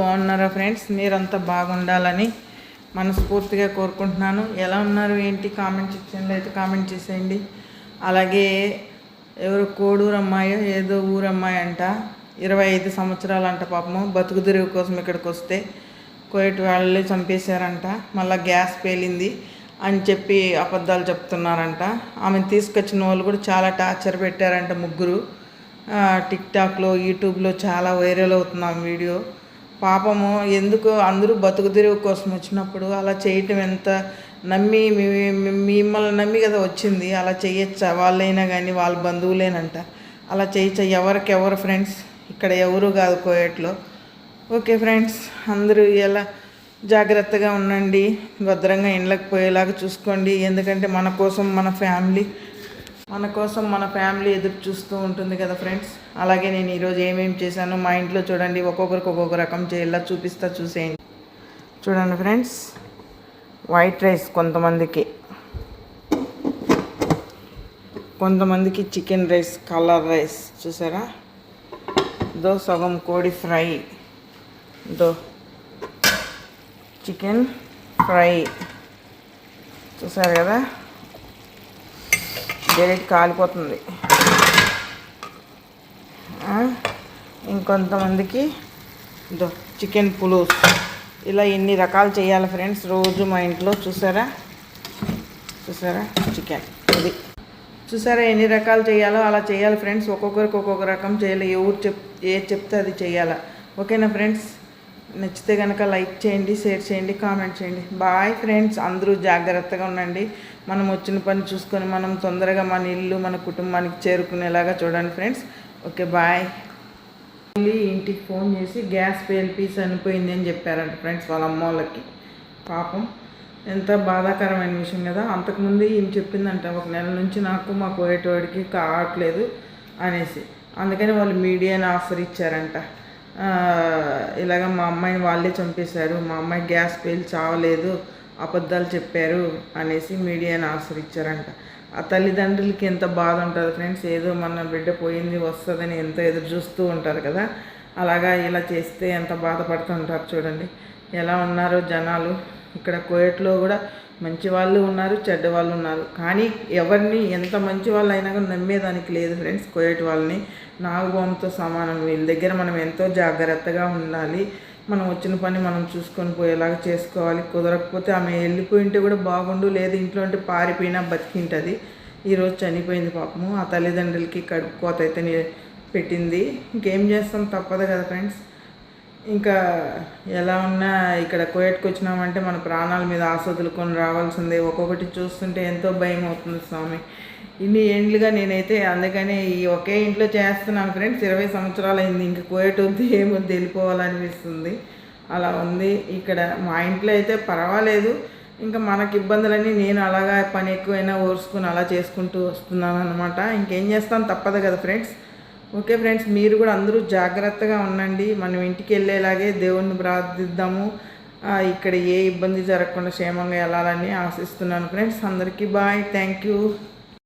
బాగున్నారా ఫ్రెండ్స్? మీరంతా బాగుండాలని మనస్ఫూర్తిగా కోరుకుంటున్నాను. ఎలా ఉన్నారు ఏంటి? కామెంట్ సెక్షన్లో అయితే కామెంట్ చేసేయండి. అలాగే ఎవరు కోడూరు అమ్మాయో ఏదో ఊరు అమ్మాయి అంట ఇరవై ఐదు సంవత్సరాలు అంట పాపము బతుకు కోసం ఇక్కడికి వస్తే కోయట్ వాళ్ళే చంపేశారంట మళ్ళీ గ్యాస్ పేలింది అని చెప్పి అబద్ధాలు చెప్తున్నారంట. ఆమెను తీసుకొచ్చిన వాళ్ళు కూడా చాలా టార్చర్ పెట్టారంట ముగ్గురు. టిక్టాక్లో యూట్యూబ్లో చాలా వైరల్ అవుతుంది ఆ వీడియో. పాపము ఎందుకు అందరూ బతుకు తెరువు కోసం వచ్చినప్పుడు అలా చేయటం ఎంత నమ్మి మిమ్మల్ని నమ్మి కదా వచ్చింది అలా చేయొచ్చా? వాళ్ళైనా కానీ వాళ్ళ బంధువులేనంట. అలా చేయొచ్చా? ఎవరికెవరు ఫ్రెండ్స్? ఇక్కడ ఎవరు కాదు కోయట్లో. ఓకే ఫ్రెండ్స్ అందరూ ఎలా జాగ్రత్తగా ఉండండి భద్రంగా ఇండ్లకు పోయేలాగా చూసుకోండి. ఎందుకంటే మన కోసం మన ఫ్యామిలీ మన కోసం మన ఫ్యామిలీ ఎదురు చూస్తూ ఉంటుంది కదా ఫ్రెండ్స్. అలాగే నేను ఈరోజు ఏమేమి చేశాను మా ఇంట్లో చూడండి. ఒక్కొక్కరికి ఒక్కొక్క రకం చేయాలా చూపిస్తా చూసేయండి. చూడండి ఫ్రెండ్స్. వైట్ రైస్ కొంతమందికి. కొంతమందికి చికెన్ రైస్ కలర్ రైస్ చూసారా? దో సగం కోడి ఫ్రై. దో చికెన్ ఫ్రై చూసారు కదా? డైరెక్ట్ కాలిపోతుంది. ఇంకొంతమందికి దో చికెన్ పులుస్. ఇలా ఎన్ని రకాలు చేయాలి ఫ్రెండ్స్? రోజు మా ఇంట్లో చూసారా? చూసారా? చికెన్ ఇది చూసారా ఎన్ని రకాలు చేయాలో? అలా చేయాలి ఫ్రెండ్స్. ఒక్కొక్కరికి ఒక్కొక్క రకం చేయాలి. ఎవరు చెప్ ఏది చెప్తే అది చేయాలా? ఓకేనా ఫ్రెండ్స్? నచ్చితే కనుక లైక్ చేయండి షేర్ చేయండి కామెంట్ చేయండి. బాయ్ ఫ్రెండ్స్ అందరూ జాగ్రత్తగా ఉండండి. మనం వచ్చిన పని చూసుకొని మనం తొందరగా మన ఇల్లు మన కుటుంబానికి చేరుకునేలాగా చూడండి ఫ్రెండ్స్. Okay bye. మళ్ళీ ఇంటికి ఫోన్ చేసి గ్యాస్ పేల్పి చనిపోయింది అని చెప్పారంట ఫ్రెండ్స్ వాళ్ళ అమ్మ వాళ్ళకి. పాపం ఎంత బాధాకరమైన విషయం కదా. అంతకుముందు ఈమె చెప్పిందంట ఒక నెల నుంచి నాకు మా కోయేటోడికి కావట్లేదు అనేసి. అందుకని వాళ్ళు మీడియాని ఆఫర్ ఇచ్చారంట. ఇలాగ మా అమ్మాయిని వాళ్ళే చంపేశారు. మా అమ్మాయి గ్యాస్ పేలి చావలేదు అబద్ధాలు చెప్పారు అనేసి మీడియాని ఆశ్రయించారంట ఇచ్చారంట. ఆ తల్లిదండ్రులకి ఎంత బాధ ఉంటుంది ఫ్రెండ్స్? ఏదో మన బిడ్డ పోయింది వస్తుందని ఎంత ఎదురు చూస్తూ ఉంటారు కదా. అలాగా ఇలా చేస్తే ఎంత బాధపడుతుంటారు చూడండి. ఎలా ఉన్నారో జనాలు. ఇక్కడ కోయట్లో కూడా మంచి వాళ్ళు ఉన్నారు చెడ్డ వాళ్ళు ఉన్నారు. కానీ ఎవరిని ఎంత మంచి వాళ్ళు అయినా కూడా నమ్మేదానికి లేదు ఫ్రెండ్స్. కోయటి వాళ్ళని నాగుబాంతో సమానం. వీళ్ళ దగ్గర మనం ఎంతో జాగ్రత్తగా ఉండాలి. మనం వచ్చిన పని మనం చూసుకొని పోయేలాగా చేసుకోవాలి. కుదరకపోతే ఆమె వెళ్ళిపోయింటే కూడా బాగుండు లేదు ఇంట్లో ఉంటే పారిపోయినా బతికింటుంది. ఈరోజు చనిపోయింది పాపము. ఆ తల్లిదండ్రులకి కడుపు కోత అయితే పెట్టింది. ఇంకేం చేస్తాం? తప్పదు కదా ఫ్రెండ్స్. ఇంకా ఎలా ఉన్నా ఇక్కడ కోయట్కి వచ్చినామంటే మన ప్రాణాల మీద ఆశ వదులుకొని రావాల్సిందే. ఒక్కొక్కటి చూస్తుంటే ఎంతో భయం అవుతుంది స్వామి. ఇన్ని ఏండ్లుగా నేనైతే అందుకని ఈ ఒకే ఇంట్లో చేస్తున్నాను ఫ్రెండ్స్. ఇరవై సంవత్సరాలు అయింది ఇంక కోయట్ వద్దు ఏమొద్దు వెళ్ళిపోవాలనిపిస్తుంది. అలా ఉంది. ఇక్కడ మా ఇంట్లో అయితే పర్వాలేదు. ఇంకా మనకి ఇబ్బందులన్నీ నేను అలాగా పని ఎక్కువైనా ఓర్చుకుని అలా చేసుకుంటూ వస్తున్నాను అనమాట ఇంకేం చేస్తాను తప్పదు కదా ఫ్రెండ్స్. ఓకే ఫ్రెండ్స్ మీరు కూడా అందరూ జాగ్రత్తగా ఉండండి. మనం ఇంటికి వెళ్ళేలాగే దేవుణ్ణి ప్రార్థిద్దాము. ఇక్కడ ఏ ఇబ్బంది జరగకుండా క్షేమంగా వెళ్ళాలని ఆశిస్తున్నాను. ఫ్రెండ్స్ అందరికీ బాయ్. Thank you.